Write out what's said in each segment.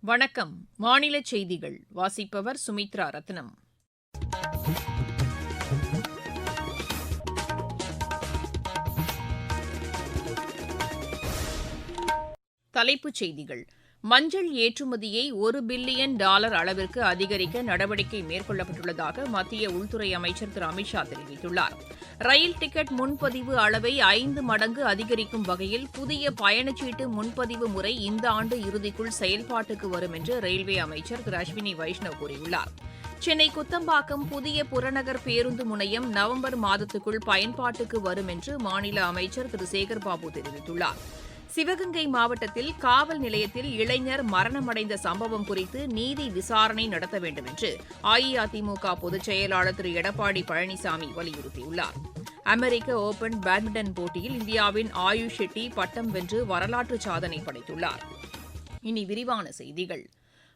வணக்கம். மாநில செய்திகள். வாசிப்பவர் சுமித்ரா ரத்னம். தலைப்புச் செய்திகள். மஞ்சள் ஏற்றுமதியை ஒரு பில்லியன் டாலர் அளவிற்கு அதிகரிக்க நடவடிக்கை மேற்கொள்ளப்பட்டுள்ளதாக மத்திய உள்துறை அமைச்சர் திரு அமித் ஷா தெரிவித்துள்ளார். ரயில் டிக்கெட் முன்பதிவு அளவை ஐந்து மடங்கு அதிகரிக்கும் வகையில் புதிய பயணச்சீட்டு முன்பதிவு முறை இந்த ஆண்டு இறுதிக்குள் செயல்பாட்டுக்கு வரும் என்று ரயில்வே அமைச்சர் திரு அஸ்வினி வைஷ்ணவ் கூறியுள்ளார். சென்னை குத்தம்பாக்கம் புதிய புறநகர் பேருந்து முனையம் நவம்பர் மாதத்துக்குள் பயன்பாட்டுக்கு வரும் என்று மாநில அமைச்சர் திரு சேகர்பாபு தெரிவித்துள்ளார். சிவகங்கை மாவட்டத்தில் காவல் நிலையத்தில் இளைஞர் மரணமடைந்த சம்பவம் குறித்து நீதி விசாரணை நடத்த வேண்டும் என்று அஇஅதிமுக பொதுச் செயலாளர் திரு எடப்பாடி பழனிசாமி வலியுறுத்தியுள்ளார். அமெரிக்க ஓபன் பேட்மிண்டன் போட்டியில் இந்தியாவின் ஆயுஷ் ஷெட்டி பட்டம் வென்று வரலாற்று சாதனை படைத்துள்ளார். இனி விரிவான செய்திகள்.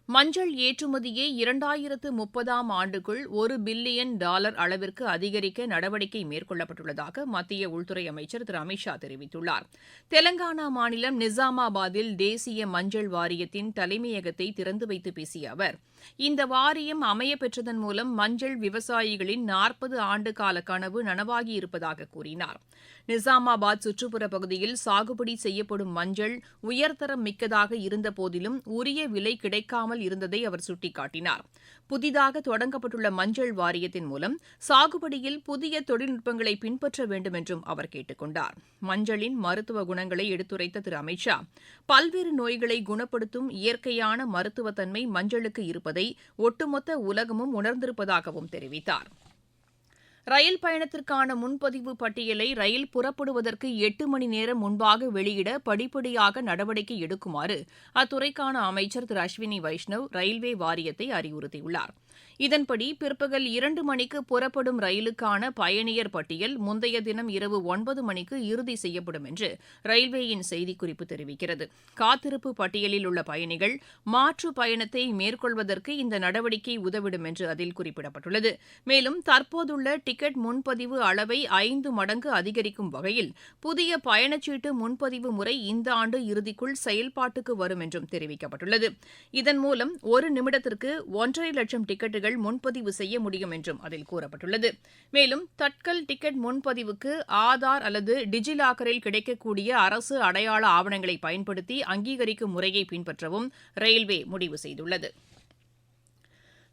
மஞ்சள் ஏற்றுமதியை இரண்டாயிரத்து முப்பதாம் ஆண்டுக்குள் ஒரு பில்லியன் டாலர் அளவிற்கு அதிகரிக்க நடவடிக்கை மேற்கொள்ளப்பட்டுள்ளதாக மத்திய உள்துறை அமைச்சர் திரு. அமித் ஷா தெரிவித்துள்ளார். தெலங்கானா மாநிலம் நிசாமாபாத்தில் தேசிய மஞ்சள் வாரியத்தின் தலைமையகத்தை திறந்து வைத்து பேசிய அவர் இந்த வாரியம் அமையப்பெற்றதன் மூலம் மஞ்சள் விவசாயிகளின் நாற்பது ஆண்டு கால கனவு நனவாகியிருப்பதாக கூறினார். நிசாமாபாத் சுற்றுப்புற பகுதியில் சாகுபடி செய்யப்படும் மஞ்சள் உயர்தரம் மிக்கதாக இருந்த போதிலும் உரிய விலை கிடைக்காமல் இருந்ததை அவர் சுட்டிக்காட்டினார். புதிதாக தொடங்கப்பட்டுள்ள மஞ்சள் வாரியத்தின் மூலம் சாகுபடியில் புதிய தொழில்நுட்பங்களை பின்பற்ற வேண்டும் என்றும் அவர் கேட்டுக் கொண்டார் மஞ்சளின் மருத்துவ குணங்களை எடுத்துரைத்த திரு. அமித்ஷா பல்வேறு நோய்களை குணப்படுத்தும் இயற்கையான மருத்துவத்தன்மை மஞ்சளுக்கு இருப்பதை ஒட்டுமொத்த உலகமும் உணர்ந்திருப்பதாகவும் தெரிவித்தார். ரயில் பயணத்திற்கான முன்பதிவு பட்டியலை ரயில் புறப்படுவதற்கு எட்டு மணி நேரம் முன்பாக வெளியிட படிப்படியாக நடவடிக்கை எடுக்குமாறு அத்துறைக்கான அமைச்சர் திரு அஸ்வினி வைஷ்ணவ் ரயில்வே வாரியத்தை அறிவுறுத்தியுள்ளார். இதன்படி பிற்பகல் இரண்டு மணிக்கு புறப்படும் ரயிலுக்கான பயணியர் பட்டியல் முந்தைய தினம் இரவு ஒன்பது மணிக்கு இறுதி செய்யப்படும் என்று ரயில்வேயின் செய்திக்குறிப்பு தெரிவிக்கிறது. காத்திருப்பு பட்டியலில் உள்ள பயணிகள் மாற்று பயணத்தை மேற்கொள்வதற்கு இந்த நடவடிக்கை உதவிடும் என்று அதில் குறிப்பிடப்பட்டுள்ளது. மேலும் தற்போதுள்ள டிக்கெட் முன்பதிவு அளவை ஐந்து மடங்கு அதிகரிக்கும் வகையில் புதிய பயணச்சீட்டு முன்பதிவு முறை இந்த ஆண்டு இறுதிக்குள் செயல்பாட்டுக்கு வரும் என்றும் தெரிவிக்கப்பட்டுள்ளது. இதன் மூலம் ஒரு நிமிடத்திற்கு ஒன்றரை லட்சம் டிக்கெட் டிக்கெட்டுகள் முன்பதிவு செய்ய முடியும் என்றும் அதில் கூறப்பட்டுள்ளது. மேலும் தட்கல் டிக்கெட் முன்பதிவுக்கு ஆதார் அல்லது டிஜிலாக்கரில் கிடைக்கக்கூடிய அரசு அடையாள ஆவணங்களை பயன்படுத்தி அங்கீகரிக்கும் முறையை பின்பற்றவும் ரயில்வே முடிவு செய்துள்ளது.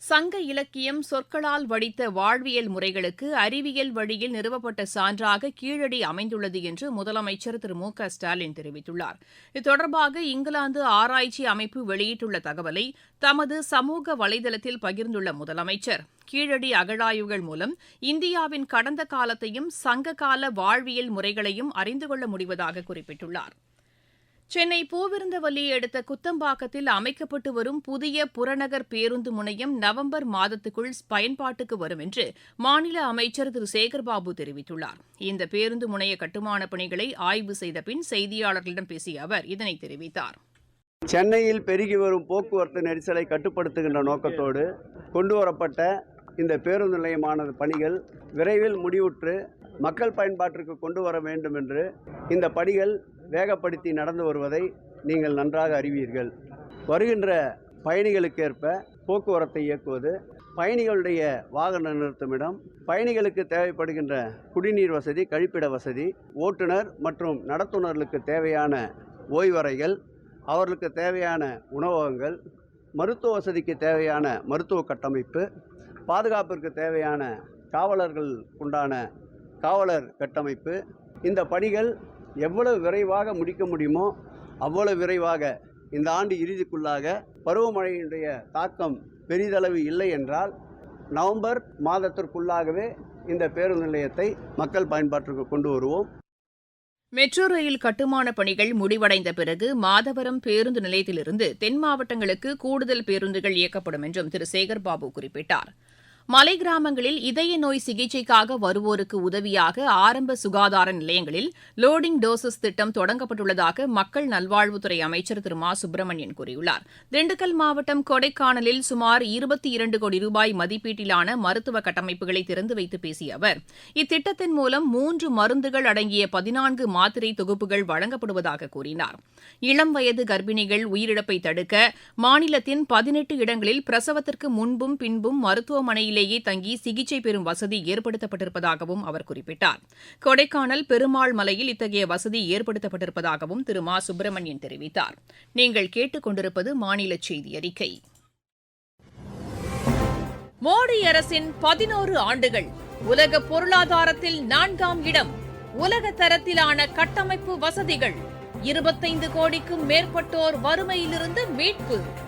சங்க இலக்கியம் சொற்களால் வடித்த வாழ்வியல் முறைகளுக்கு அறிவியல் வழியில் நிறுவப்பட்ட சான்றாக கீழடி அமைந்துள்ளது என்று முதலமைச்சர் திரு மு க ஸ்டாலின் தெரிவித்துள்ளார். இது தொடர்பாக இங்கிலாந்து ஆராய்ச்சி அமைப்பு வெளியிட்டுள்ள தகவலை தமது சமூக வலைதளத்தில் பகிர்ந்துள்ள முதலமைச்சர். கீழடி அகழாய்வுகள் மூலம் இந்தியாவின் கடந்த காலத்தையும் சங்ககால வாழ்வியல் முறைகளையும் அறிந்து கொள்ள முடிவதாக குறிப்பிட்டுள்ளார். சென்னை பூவிருந்தவல்லியை அடுத்த குத்தம்பாக்கத்தில் அமைக்கப்பட்டு வரும் புதிய புறநகர் பேருந்து முனையம் நவம்பர் மாதத்துக்குள் பயன்பாட்டுக்கு வரும் என்று மாநில அமைச்சர் திரு. சேகர்பாபு தெரிவித்துள்ளார். இந்த பேருந்து முனைய கட்டுமானப் பணிகளை ஆய்வு செய்த பின் செய்தியாளர்களிடம் பேசிய அவர் இதனை தெரிவித்தார். சென்னையில் பெருகி வரும் போக்குவரத்து நெரிசலை கட்டுப்படுத்துகின்ற நோக்கத்தோடு கொண்டு வரப்பட்ட இந்த பேருந்து நிலையமான பணிகள் விரைவில் முடிவுற்று மக்கள் பயன்பாட்டிற்கு கொண்டு வர வேண்டும் என்று இந்த பணிகள் வேகப்படுத்தி நடந்து வருவதை நீங்கள் நன்றாக அறிவீர்கள். வருகின்ற பயணிகளுக்கேற்ப போக்குவரத்தை இயக்குவது பயணிகளுடைய வாகன நிறுத்துமிடம் பயணிகளுக்கு தேவைப்படுகின்ற குடிநீர் வசதி கழிப்பிட வசதி ஓட்டுநர் மற்றும் நடத்துனர்களுக்கு தேவையான ஓய்வறைகள் அவர்களுக்கு தேவையான உணவகங்கள் மருத்துவ வசதிக்கு தேவையான மருத்துவ கட்டமைப்பு பாதுகாப்பிற்கு தேவையான காவலர்கள் உண்டான காவலர் கட்டமைப்பு. இந்த பணிகள் எவ்வளவு விரைவாக முடிக்க முடியுமோ அவ்வளவு விரைவாக இந்த ஆண்டு இறுதிக்குள்ளாக பருவமழையினுடைய தாக்கம் பெரிதளவு இல்லை என்றால் நவம்பர் மாதத்திற்குள்ளாகவே இந்த பேருந்து நிலையத்தை மக்கள் பயன்பாட்டிற்கு கொண்டு வருவோம். மெட்ரோ ரயில் கட்டுமான பணிகள் முடிவடைந்த பிறகு மாதவரம் பேருந்து நிலையத்திலிருந்து தென் மாவட்டங்களுக்கு கூடுதல் பேருந்துகள் இயக்கப்படும் என்றும் திரு. சேகர்பாபு குறிப்பிட்டார். மலை கிராமங்களில் இதய நோய் சிகிச்சைக்காக வருவோருக்கு உதவியாக ஆரம்ப சுகாதார நிலையங்களில் லோடிங் டோசஸ் திட்டம் தொடங்கப்பட்டுள்ளதாக மக்கள் நல்வாழ்வுத்துறை அமைச்சர் திரு மா சுப்பிரமணியன் கூறியுள்ளார். திண்டுக்கல் மாவட்டம் கொடைக்கானலில் சுமார் இருபத்தி இரண்டு கோடி ரூபாய் மதிப்பீட்டிலான மருத்துவ கட்டமைப்புகளை திறந்து வைத்து பேசிய அவர் இத்திட்டத்தின் மூலம் மூன்று மருந்துகள் அடங்கிய பதினான்கு மாத்திரை தொகுப்புகள் வழங்கப்படுவதாக கூறினார். இளம் வயது கர்ப்பிணிகள் உயிரிழப்பை தடுக்க மாநிலத்தின் பதினெட்டு இடங்களில் பிரசவத்திற்கு முன்பும் பின்பும் வீட்டிலேயே தங்கி சிகிச்சை பெறும் வசதி ஏற்படுத்தப்பட்டிருப்பதாகவும் அவர் குறிப்பிட்டார். கொடைக்கானல் பெருமாள் மலையில் இத்தகைய வசதி ஏற்படுத்தப்பட்டிருப்பதாகவும் திரு மா சுப்பிரமணியன் தெரிவித்தார். நீங்கள் கேட்டுக் கொண்டிருப்பது மாநில செய்தி அறிக்கை. மோடி அரசின் பதினோரு ஆண்டுகள் உலக பொருளாதாரத்தில் நான்காம் இடம் உலக தரத்திலான கட்டமைப்பு வசதிகள் இருபத்தைந்து கோடிக்கும் மேற்பட்டோர் வறுமையிலிருந்து மீட்பு.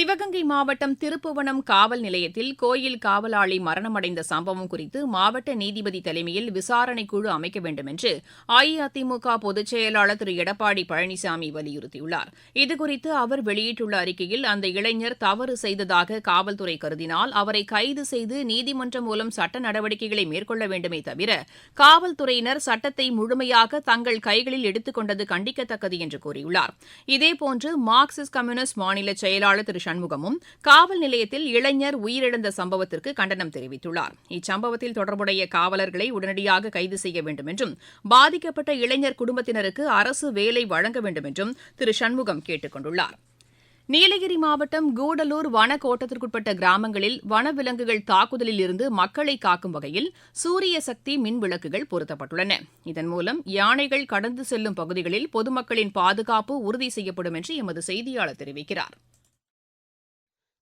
சிவகங்கை மாவட்டம் திருப்புவனம் காவல் நிலையத்தில் கோயில் காவலாளி மரணமடைந்த சம்பவம் குறித்து மாவட்ட நீதிபதி தலைமையில் விசாரணை குழு அமைக்க வேண்டும் என்று அஇஅதிமுக பொதுச் செயலாளர் திரு. எடப்பாடி பழனிசாமி வலியுறுத்தியுள்ளார். இதுகுறித்து அவர் வெளியிட்டுள்ள அறிக்கையில் அந்த இளைஞர் தவறு செய்ததாக காவல்துறை கருதினால் அவரை கைது செய்து நீதிமன்றம் மூலம் சட்ட நடவடிக்கைகளை மேற்கொள்ள வேண்டுமே தவிர காவல்துறையினர் சட்டத்தை முழுமையாக தங்கள் கைகளில் எடுத்துக்கொண்டது கண்டிக்கத்தக்கது என்று கூறியுள்ளார். இதேபோன்று மார்க்சிஸ்ட் கம்யூனிஸ்ட் மாநில செயலாளர் திரு. சண்முகமும் காவல் நிலையத்தில் இளைஞர் உயிரிழந்த சம்பவத்திற்கு கண்டனம் தெரிவித்துள்ளார். இச்சம்பவத்தில் தொடர்புடைய காவலர்களை உடனடியாக கைது செய்ய வேண்டும் என்றும் பாதிக்கப்பட்ட இளைஞர் குடும்பத்தினருக்கு அரசு வேலை வழங்க வேண்டும் என்றும் திரு சண்முகம் கேட்டுக் கொண்டுள்ளார். நீலகிரி மாவட்டம் கூடலூர் வன கோட்டத்திற்குட்பட்ட கிராமங்களில் வனவிலங்குகள் தாக்குதலில் இருந்து மக்களை காக்கும் வகையில் சூரிய சக்தி மின் விளக்குகள் பொருத்தப்பட்டுள்ளன. இதன் மூலம் யானைகள் கடந்து செல்லும் பகுதிகளில் பொதுமக்களின் பாதுகாப்பு உறுதி செய்யப்படும் என்று எமது செய்தியாளர் தெரிவிக்கிறார்.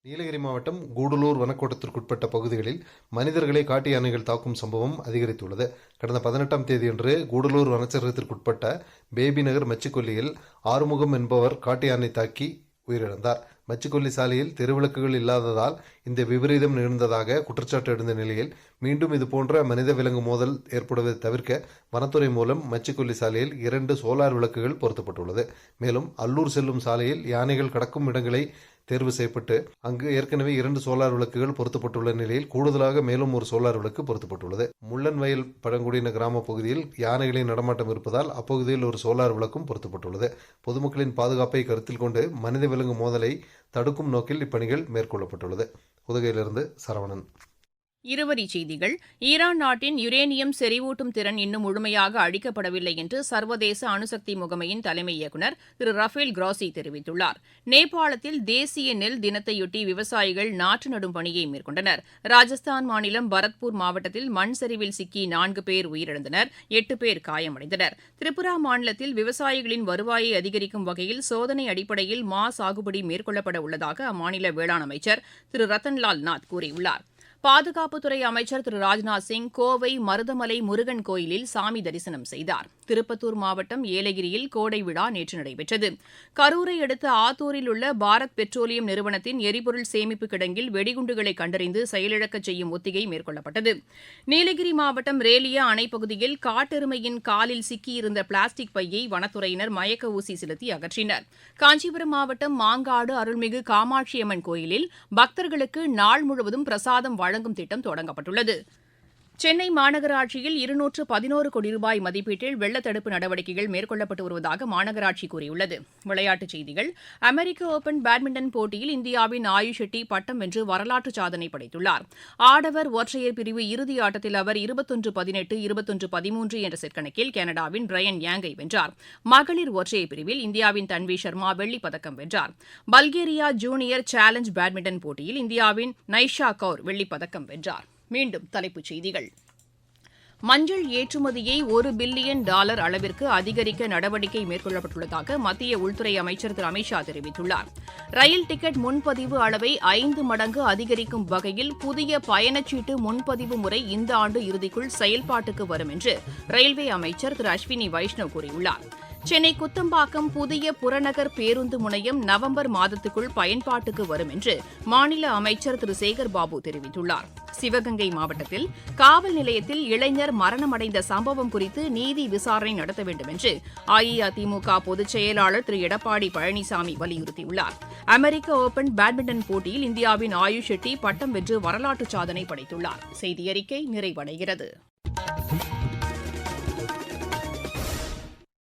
நீலகிரி மாவட்டம் கூடலூர் வனக்கோட்டத்திற்குட்பட்ட பகுதிகளில் மனிதர்களை காட்டு யானைகள் தாக்கும் சம்பவம் அதிகரித்துள்ளது. கடந்த பதினெட்டாம் தேதியன்று கூடலூர் வனச்சரகத்திற்குட்பட்ட பேபி நகர் மச்சிக்கொல்லியில் ஆறுமுகம் என்பவர் காட்டு யானை தாக்கி உயிரிழந்தார். மச்சிக்கொல்லி சாலையில் தெருவிளக்குகள் இல்லாததால் இந்த விபரீதம் நிகழ்ந்ததாக குற்றச்சாட்டு எழுந்த நிலையில் மீண்டும் இதுபோன்ற மனித விலங்கு மோதல் ஏற்படுவதை தவிர்க்க வனத்துறை மூலம் மச்சிக்கொல்லி சாலையில் இரண்டு சோலார் விளக்குகள் பொருத்தப்பட்டுள்ளது. மேலும் அல்லூர் செல்லும் சாலையில் யானைகள் கடக்கும் இடங்களை தேர்வு செய்யப்பட்டு அங்கு ஏற்கனவே இரண்டு சோலார் விளக்குகள் பொருத்தப்பட்டுள்ள நிலையில் கூடுதலாக மேலும் ஒரு சோலார் விளக்கு பொருத்தப்பட்டுள்ளது. முள்ளன் வயல் பழங்குடியின கிராம பகுதியில் யானைகளின் நடமாட்டம் இருப்பதால் அப்பகுதியில் ஒரு சோலார் விளக்கும் பொருத்தப்பட்டுள்ளது. பொதுமக்களின் பாதுகாப்பை கருத்தில் கொண்டு மனித விலங்கு மோதலை தடுக்கும் நோக்கில் இப்பணிகள் மேற்கொள்ளப்பட்டுள்ளது. உதகையிலிருந்து சரவணன். இருவரிச் செய்திகள். ஈரான் நாட்டின் யுரேனியம் செறிவூட்டும் திறன் இன்னும் முழுமையாக அழிக்கப்படவில்லை என்று சர்வதேச அணுசக்தி முகமையின் தலைமை இயக்குநர் திரு ரஃபேல் கிராசி தெரிவித்துள்ளார். நேபாளத்தில் தேசிய நெல் தினத்தையொட்டி விவசாயிகள் நாற்று நடும் பணியை மேற்கொண்டனர். ராஜஸ்தான் மாநிலம் பரத்பூர் மாவட்டத்தில் மண் சரிவில் சிக்கி நான்கு பேர் உயிரிழந்தனர் எட்டு பேர் காயமடைந்தனர். திரிபுரா மாநிலத்தில் விவசாயிகளின் வருவாயை அதிகரிக்கும் வகையில் சோதனை அடிப்படையில் மா சாகுபடி மேற்கொள்ளப்பட உள்ளதாக அம்மாநில வேளாண் அமைச்சர் திரு ரத்தன்லால் நாத் கூறியுள்ளார். பாதுகாப்புத்துறை அமைச்சர் திரு ராஜ்நாத் சிங் கோவை மருதமலை முருகன் கோயிலில் சாமி தரிசனம் செய்தார். திருப்பத்தூர் மாவட்டம் ஏலகிரியில் கோடை விழா நேற்று நடைபெற்றது. கரூரை அடுத்த ஆத்தூரில் உள்ள பாரத் பெட்ரோலியம் நிறுவனத்தின் எரிபொருள் சேமிப்பு கிடங்கில் வெடிகுண்டுகளை கண்டறிந்து செயலிழக்கச் செய்யும் ஒத்திகை மேற்கொள்ளப்பட்டது. நீலகிரி மாவட்டம் ரேலியா அணைப்பகுதியில் காட்டெருமையின் காலில் சிக்கியிருந்த பிளாஸ்டிக் பையை வனத்துறையினர் மயக்க ஊசி செலுத்தி அகற்றினர். காஞ்சிபுரம் மாவட்டம் மாங்காடு அருள்மிகு காமாட்சியம்மன் கோயிலில் பக்தர்களுக்கு நாள் முழுவதும் பிரசாதம் வழங்கும் திட்டம் தொடங்கப்பட்டுள்ளது. சென்னை மாநகராட்சியில் இருநூற்று பதினோரு கோடி ரூபாய் மதிப்பீட்டில் வெள்ளத்தடுப்பு நடவடிக்கைகள் மேற்கொள்ளப்பட்டு வருவதாக மாநகராட்சி கூறியுள்ளது. விளையாட்டுச் செய்திகள் அமெரிக்க ஓபன் பேட்மிண்டன் போட்டியில் இந்தியாவின் ஆயுஷ் ஷெட்டி பட்டம் வென்று வரலாற்று சாதனை படைத்துள்ளார். ஆடவர் ஒற்றையர் பிரிவு இறுதி ஆட்டத்தில் அவர் இருபத்தொன்று பதினெட்டு இருபத்தொன்று பதிமூன்று என்ற செட் கணக்கில் கனடாவின் பிரையன் யாங்கை வென்றார். மகளிர் ஒற்றையர் பிரிவில் இந்தியாவின் தன்வி சர்மா வெள்ளிப் பதக்கம் வென்றார். பல்கேரியா ஜூனியர் சேலஞ்ச் பேட்மிண்டன் போட்டியில் இந்தியாவின் நைஷா கவுர் வெள்ளிப் பதக்கம் வென்றார். மீண்டும் தலைப்புச் செய்திகள். மஞ்சள் ஏற்றுமதியை ஒரு பில்லியன் டாலர் அளவிற்கு அதிகரிக்க நடவடிக்கை மேற்கொள்ளப்பட்டுள்ளதாக மத்திய உள்துறை அமைச்சர் திரு. அமித்ஷா தெரிவித்துள்ளார். ரயில் டிக்கெட் முன்பதிவு அளவை ஐந்து மடங்கு அதிகரிக்கும் வகையில் புதிய பயணச்சீட்டு முன்பதிவு முறை இந்த ஆண்டு இறுதிக்குள் செயல்பாட்டுக்கு வரும் என்று ரயில்வே அமைச்சர் திரு. அஸ்வினி வைஷ்ணவ் கூறியுள்ளார். சென்னை குத்தம்பாக்கம் புதிய புறநகர் பேருந்து முனையம் நவம்பர் மாதத்துக்குள் பயன்பாட்டுக்கு வரும் என்று மாநில அமைச்சர் திரு சேகர் பாபு தெரிவித்துள்ளார். சிவகங்கை மாவட்டத்தில் காவல் நிலையத்தில் இளைஞர் மரணமடைந்த சம்பவம் குறித்து நீதி விசாரணை நடத்த வேண்டும் என்று அஇஅதிமுக பொதுச் செயலாளர் திரு எடப்பாடி பழனிசாமி வலியுறுத்தியுள்ளார். அமெரிக்க ஓபன் பேட்மிண்டன் போட்டியில் இந்தியாவின் ஆயுஷ் ஷெட்டி பட்டம் வென்று வரலாற்று சாதனை படைத்துள்ளார். செய்தி அறிக்கை நிறைவடைகிறது.